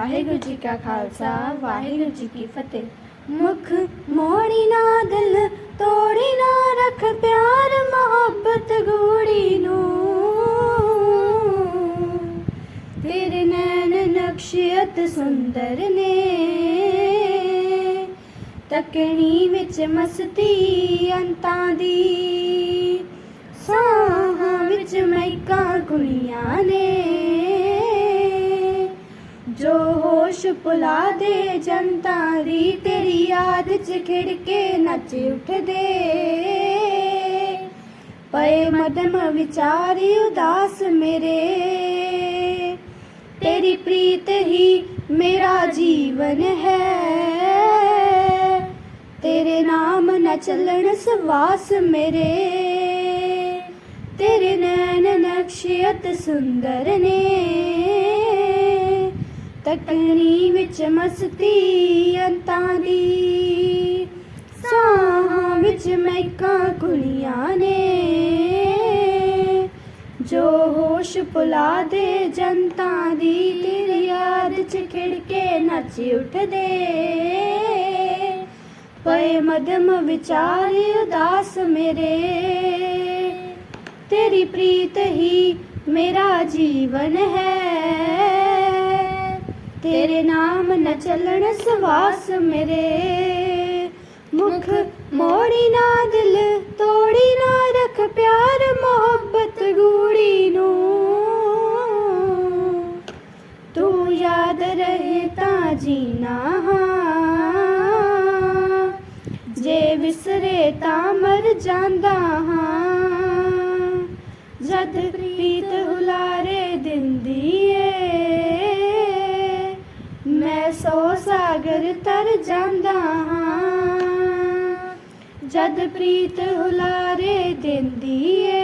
ਵਾਹਿਗੁਰੂ ਜੀ ਕਾ ਖਾਲਸਾ, ਵਾਹਿਗੁਰੂ ਜੀ ਕੀ ਫਤਿਹ। ਮੁਖ ਮੋੜੀ ਨਾ ਦਿਲ, ਤੋੜੀ ਨਾ ਰੱਖ ਪਿਆਰ ਮੁਹੱਬਤ ਗੂੜੀ ਨੂੰ। ਤੇਰੇ ਨੈਣ ਨਕਸ਼ੀਅਤ ਸੁੰਦਰ ਨੇ, ਤਕਣੀ ਵਿੱਚ ਮਸਤੀ ਅੰਤਾਂ ਦੀ। ਸਾਹਾਂ ਵਿੱਚ ਮਹਿਕਾਂ ਕੁਲੀਆਂ ਨੇ ਹੋਸ਼ ਦੇ ਜਨਤਾ ਦੀ ਤੇਰੀ ਯਾਦ ਚ ਖਿੜ ਕੇ ਨੱਚ ਉੱਠਦੇ। ਪਏ ਮਦਮ ਵਿਚਾਰੀ ਉਦਾਸ ਮੇਰੇ। ਤੇਰੀ ਪ੍ਰੀਤ ਹੀ ਮੇਰਾ ਜੀਵਨ ਹੈ। ਤੇਰੇ ਨਾਮ ਨ ਚੱਲਣ ਸਵਾਸ ਮੇਰੇ। ਤੇਰੇ ਨੈਣ ਨਕਸ਼ੀਅਤ ਸੁੰਦਰ ਨੇ। ਤਕਣੀ ਵਿੱਚ ਮਸਤੀ ਅੰਤਾਂ ਦੀ। ਸਾਹਾਂ ਵਿੱਚ ਮਹਿਕਾਂ ਕੁਲੀਆਂ ਨੇ। ਜੋ ਹੋਸ਼ ਪੁਲਾ ਦੇ ਜਨਤਾ ਦੀ, ਤੇਰੀ ਯਾਦ ਚ ਖਿੜਕੇ ਨੱਚ ਉੱਠਦੇ। ਪਏ ਮਦਮ ਵਿਚਾਰ, ਉਦਾਸ ਮੇਰੇ। ਤੇਰੀ ਪ੍ਰੀਤ ਹੀ ਮੇਰਾ ਜੀਵਨ ਹੈ। ਤੇਰੇ ਨਾਮ ਨ ਚੱਲਣ ਸਵਾਸ ਮੇਰੇ। ਮੁਖ ਮੋੜੀ ਨਾ ਦਿਲ, ਤੋੜੀ ਨਾ ਰੱਖ ਪਿਆਰ, ਮੁਹੱਬਤ ਗੂੜੀ ਨੂੰ। ਤੂੰ ਯਾਦ ਰਹੇ ਤਾਂ ਜੀਣਾ ਹਾਂ। ਜੇ ਵਿਸਰੇ ਤਾਂ ਮਰ ਜਾਂਦਾ ਹਾਂ। ਜਦ ਪ੍ਰੀਤ ਹੁਲਾਰੇ ਦਿੰਦੀ ਏ ਮੈਂ ਸੋ ਸਾਗਰ ਤਰ ਜਾਂਦਾ ਹਾਂ। ਜਦ ਪ੍ਰੀਤ ਹੁਲਾਰੇ ਦਿੰਦੀ ਏ,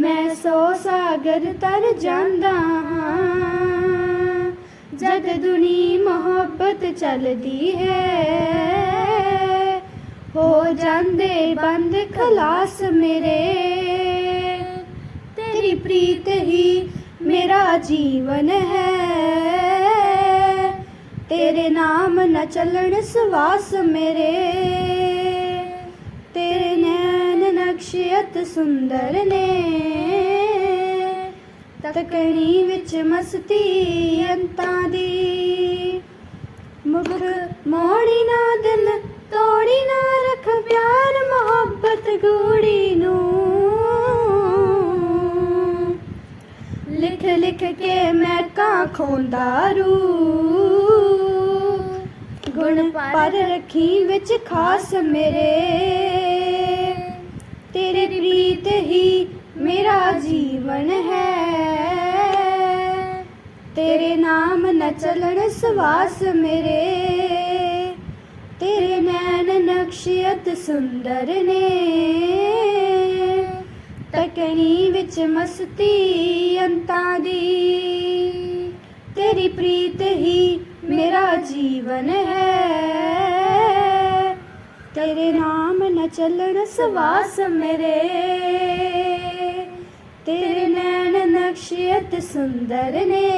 ਮੈਂ ਸੋ ਸਾਗਰ ਤਰ ਜਾਂਦਾ ਹਾਂ। ਜਦ ਦੁਨੀ ਮੁਹੱਬਤ ਚੱਲਦੀ ਹੈ, ਹੋ ਜਾਂਦੇ ਬੰਦ ਖਲਾਸ ਮੇਰੇ। ਤੇਰੀ ਪ੍ਰੀਤ ਹੀ ਮੇਰਾ ਜੀਵਨ ਹੈ। ਤੇਰੇ ਨਾਮ ਨਾ ਚੱਲਣ ਸਵਾਸ ਮੇਰੇ। ਤੇਰੇ ਨੈਣ ਨਕਸ਼ਿਅਤ ਸੁੰਦਰ ਨੇ। ਤਕਣੀ ਵਿੱਚ ਮਸਤੀ ਅੰਤਾਂ ਦੀ। ਮੁਖ ਮੋੜੀ ਨਾ ਦਿਲ, ਤੋੜੀ ਨਾ ਰੱਖ ਪਿਆਰ, ਮੁਹੱਬਤ ਗੂੜੀ ਨੂੰ। ਲਿਖ ਲਿਖ ਕੇ ਮੈਂ ਕਾਂ ਖੋਂਦਾ ਰੂ ਗੁਣ ਪਰ ਰੱਖੀ ਵਿੱਚ ਖਾਸ ਮੇਰੇ। ਤੇਰੀ ਪ੍ਰੀਤ ਹੀ ਮੇਰਾ ਜੀਵਨ ਹੈ। ਤੇਰੇ ਨਾਮ ਨ ਚੱਲਣ ਸਵਾਸ ਮੇਰੇ। ਤੇਰੇ ਨੈਣ ਨਕਸ਼ੀਅਤ ਸੁੰਦਰ ਨੇ। ਤਕਣੀ ਵਿੱਚ ਮਸਤੀ ਅੰਤਾਂ ਦੀ। ਤੇਰੀ ਪ੍ਰੀਤ ਹੀ ਮੇਰਾ ਜੀਵਨ ਹੈ। ਤੇਰੇ ਨਾਮ ਨ ਚੱਲਣ ਸਵਾਸ ਮੇਰੇ। ਤੇਰੇ ਨੈਣ ਨਕਸ਼ੀਅਤ ਸੁੰਦਰ ਨੇ।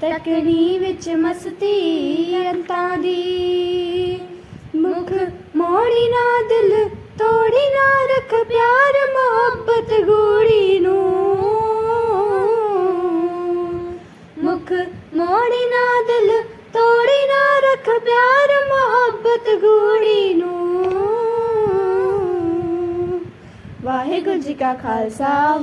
ਤਕਣੀ ਵਿੱਚ ਮਸਤੀ ਅੰਤਾਂ ਦੀ। ਮੁਖ ਮੋੜੀ ਨਾ ਦਿਲ, ਤੋੜੀ ਨਾ ਰੱਖ ਪਿਆਰ ਮੁਹੱਬਤ ਗੂੜੀ ਵਾਹਿਗੁਰੂ ਜੀ ਕਾ ਖਾਲਸਾ